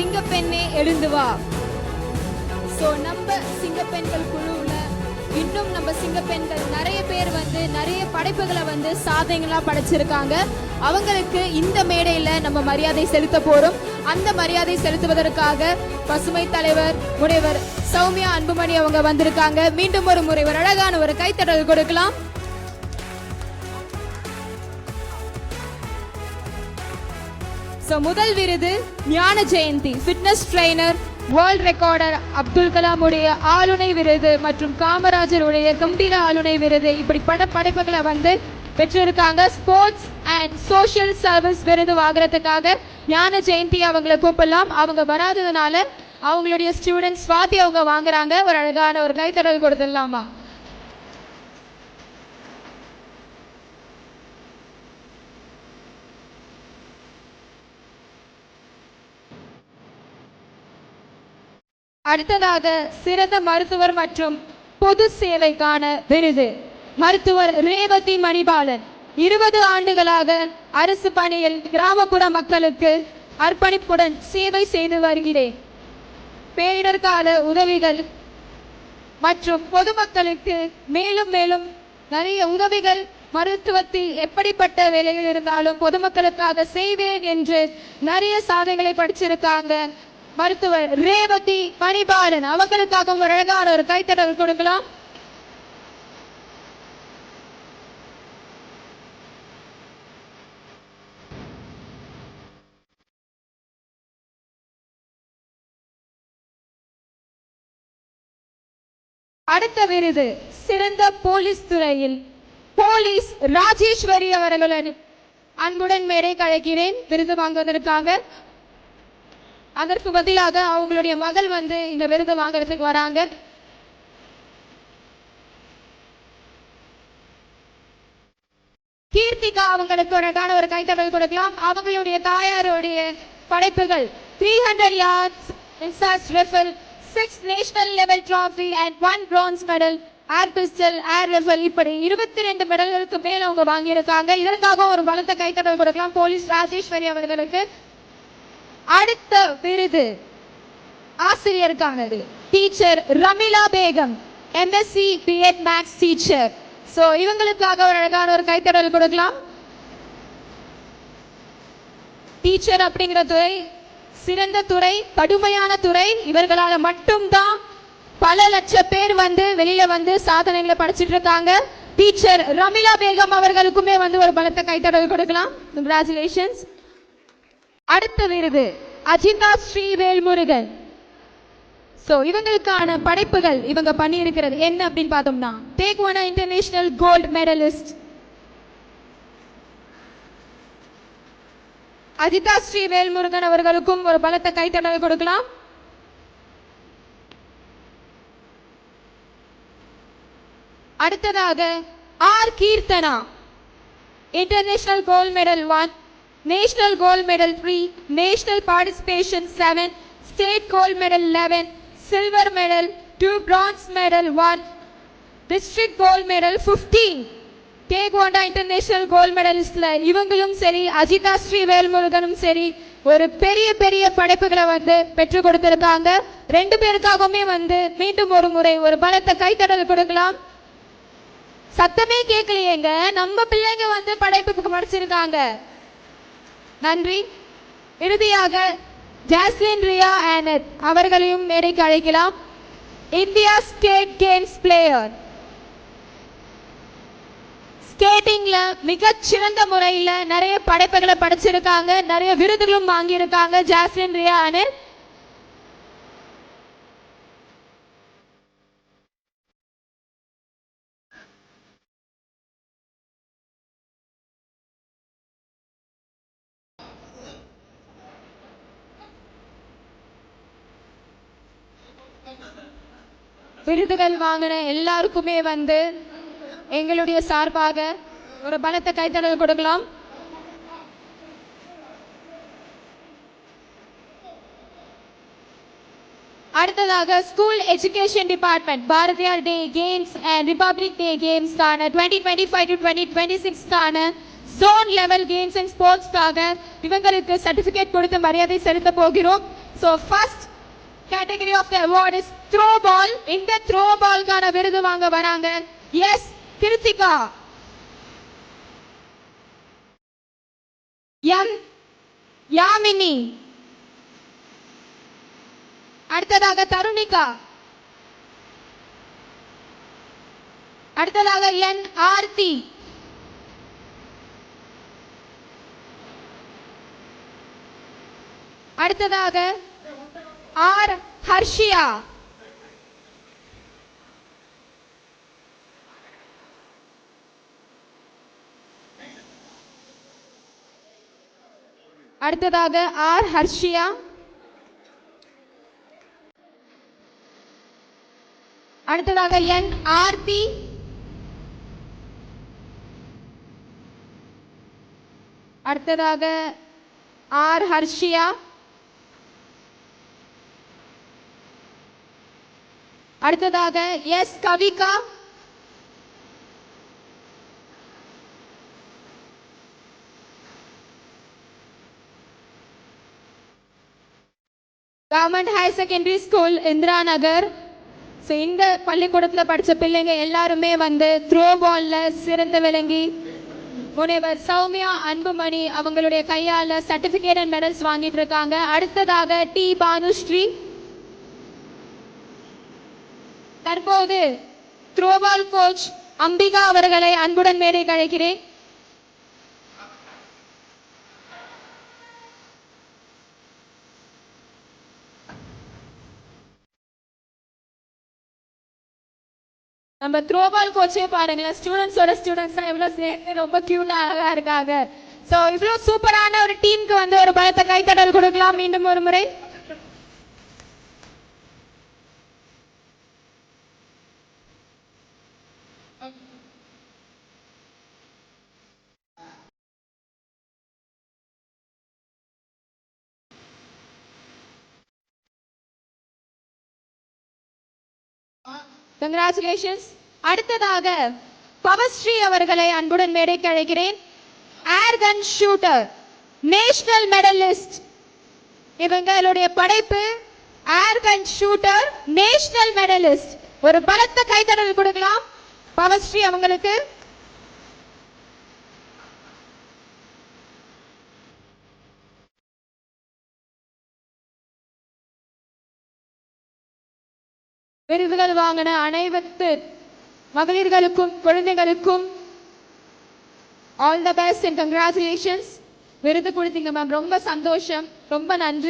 சிங்கப்பெண்ணே எழுந்து வா. ஸோ நம்ம சிங்கப்பெண்கள் குழுவில் இன்னும் நம்ம சிங்கப்பெண்கள் நிறைய பேர் வந்து நிறைய படைப்புகளை வந்து சாதனைகளாக படைச்சிருக்காங்க. அவங்களுக்கு இந்த மேடையில் நம்ம மரியாதை செலுத்த போகிறோம் அந்த மரியாதை செலுத்துவதற்காக பசுமை தலைவர் முனைவர் சௌமியா அன்புமணி அவங்க வந்திருக்காங்க. மீண்டும் ஒரு முறை ஒரு அழகான ஒரு கைத்தடல் கொடுக்கலாம். ஸோ முதல் விருது Gnana Jayanthi fitness trainer world recorder Abdul கலாமுடைய ஆளுநை விருது மற்றும் காமராஜருடைய கம்பீர ஆளுநை விருது. இப்படி பட படைப்புகளை வந்து பெற்றிருக்காங்க. ஸ்போர்ட்ஸ் அண்ட் சோஷியல் சர்வீஸ் விருது வாங்குறதுக்காக ஞான ஜெயந்தி அவங்கள கூப்பிடலாம். அவங்க வராததுனால அவங்களுடைய ஸ்டூடெண்ட்ஸ் ஸ்வாதி அவங்க வாங்குறாங்க. ஒரு அழகான ஒரு கைத்தடல் கொடுத்துடலாமா? அடுத்ததாக சிறந்த மருத்துவர் மற்றும் பொது சேவைக்கான விருது. மருத்துவர் ரேவதி மணிபாலன். இருபது ஆண்டுகளாக அரசு பணியில் கிராமப்புற மக்களுக்கு அர்ப்பணிப்புடன் சேவை செய்து வருகிறேன். பேரிடர் கால உதவிகள் மற்றும் பொதுமக்களுக்கு மேலும் மேலும் நிறைய உதவிகள் மருத்துவத்தில் எப்படிப்பட்ட வேலைகள் இருந்தாலும் பொதுமக்களுக்காக செய்வேன் என்று நிறைய சாதனைகளை படிச்சிருக்காங்க மருத்துவர் ரேவதி மணிபாலன் அவங்களுக்காக ஒரு அழகான ஒரு கைத்தட்டல் கொடுக்கலாம். அடுத்த விருது சிறந்த போலீஸ் துறையில் போலீஸ் ராஜேஸ்வரி அவர்களுடன் அன்புடன் மேடை கழைக்கிறேன் விருது வாங்குவதற்காக அதற்கு பதிலாக அவங்களுடைய மகள் வந்து இந்த விருது வாங்குறதுக்கு வராங்க. கீர்த்திகா அவங்களுக்கு ஒரு அழகான ஒரு கைத்தட்டல் கொடுக்கலாம். அவங்களுடைய தாயாருடைய படைப்புகள் three hundred yards INSAS rifle six national level trophy and one bronze medal air pistol air rifle இப்படி இருபத்தி ரெண்டு மெடல்களுக்கு மேல் அவங்க வாங்கியிருக்காங்க. இதற்காக ஒரு பலத்த கைத்தட்டல் கொடுக்கலாம். போலீஸ் ராஜேஸ்வரி அவர்களுக்கு. அடுத்த விருது ஆசிரியருக்கானது. Teacher Ramila Begum M Sc B Ed maths teacher so இவங்களுக்காக ஒரு அழகான ஒரு கைத்தடல் கொடுக்கலாம். டீச்சர் அப்படிங்கிற துறை சிறந்த துறை கடுமையான துறை. இவர்களால் மட்டும்தான் பல லட்ச பேர் வந்து வெளியில வந்து சாதனைகளை படிச்சிட்டு இருக்காங்க. டீச்சர் ரமிலா பேகம் அவர்களுக்குமே வந்து ஒரு பலத்த கைத்தடல் கொடுக்கலாம். கங்க்ராச்சுலேஷன்ஸ் அடுத்த விருது அஜிந்தா ஸ்ரீ வேல்முருகன் ஸோ இவங்களுக்கான படைப்புகள் இவங்க பண்ணியிருக்கிறது என்ன அப்படின்னு பார்த்தோம்னா taekwondo international gold medalist Ajitha Sri Velmurugan அவர்களுக்கும் ஒரு பலத்த கைத்தடவை கொடுக்கலாம். அடுத்ததாக R Keerthana. International gold medal one national gold medal 3 national participation 7 state gold medal 11 silver medal 2 bronze medal 1 district gold medal 15 taekwondo international gold மெடலிஸ்ட்ல இவங்களும் சரி அஜிதா ஸ்ரீ வேல்முருகனும் சரி ஒரு பெரிய பெரிய படைப்புகளை வந்து பெற்றுக் கொடுத்திருக்காங்க. ரெண்டு பேருக்காகவுமே வந்து மீண்டும் ஒரு முறை ஒரு பலத்த கைத்தடல் கொடுக்கலாம். சத்தமே கேட்கலையேங்க. நம்ம பிள்ளைங்க வந்து படைப்புக்கு படிச்சிருக்காங்க நன்றி. இறுதியாக ஜாஸ்லின் ரியா ஆனத் அவர்களையும் மேடைக்கு அழைக்கலாம். India state games player. ஸ்கேட்டிங்கில் மிகச் சிறந்த முறையில் நிறைய படைப்புகளை படிச்சிருக்காங்க நிறைய விருதுகளும் வாங்கியிருக்காங்க ஜாஸ்லின் ரியா அனில் விருதுகள் வாங்கின எல்லாருக்குமே வந்து எங்களுடைய சார்பாக ஒரு பலத்த கைத்தடல் கொடுக்கலாம். அடுத்ததாக school education department Bharathiyar day games and republic day கேம்ஸ்க்கான twenty twenty five to twenty twenty சிக்ஸ்க்கான zone level games and ஸ்போர்ட்ஸ்க்காக இவங்களுக்கு சர்டிஃபிகேட் கொடுத்து மரியாதை செலுத்த போகிறோம். So first category of the award is throw ball இந்த த்ரோ பால்கான விருது வாங்க வராங்க. எஸ் கிருத்திகா எம் யாமினி அடுத்ததாக தருணிகா. அடுத்ததாக என் ஆர்த்தி அடுத்ததாக ஆர் ஹர்ஷியா. அடுத்ததாக ஆர் ஹர்ஷியா. அடுத்ததாக என் ஆர்த்தி அடுத்ததாக ஆர் ஹர்ஷியா. அடுத்ததாக S Kavika. Government higher secondary school Indira Nagar so இந்த பள்ளிக்கூடத்தில் படித்த பிள்ளைங்க எல்லாருமே வந்து த்ரோ பாலில் சிறந்து விளங்கி முனைவர் சௌமியா அன்புமணி அவங்களுடைய கையால் சர்டிஃபிகேட் அண்ட் மெடல்ஸ் வாங்கிட்டு இருக்காங்க. அடுத்ததாக டி. பானுஸ்ரீ. தற்போது த்ரோபால் கோச் அம்பிகா அவர்களை அன்புடன் மேடைக்கு அழைக்கிறேன். நம்ம த்ரோபால் கோச்சே பாருங்களேன். ஸ்டூடெண்ட்ஸோட ஸ்டூடெண்ட்ஸ் எவ்வளோ சேர்ந்து ரொம்ப க்யூட்டாக அழகாக இருக்காங்க. ஸோ இவ்வளோ சூப்பரான ஒரு டீமுக்கு வந்து ஒரு பலத்தை கைத்தடல் கொடுக்கலாம். மீண்டும் ஒரு முறை. கங்க்ராச்சுலேஷன்ஸ் அடுத்ததாக பவஸ்ரீ அவர்களை அன்புடன் மேடைக்கு அழைக்கிறேன். Air gun shooter national medalist இவங்களுடைய படைப்பு air gun shooter national medalist ஒரு பலத்த கைத்தடல் கொடுக்கலாம். பவஸ்ரீ அவங்களுக்கு. விருதுகள் வாங்கின அனைவத்து மகளிர்களுக்கும் குழந்தைகளுக்கும் all the best and congratulations விருது கொடுத்தீங்க மேம் ரொம்ப சந்தோஷம். ரொம்ப நன்றி.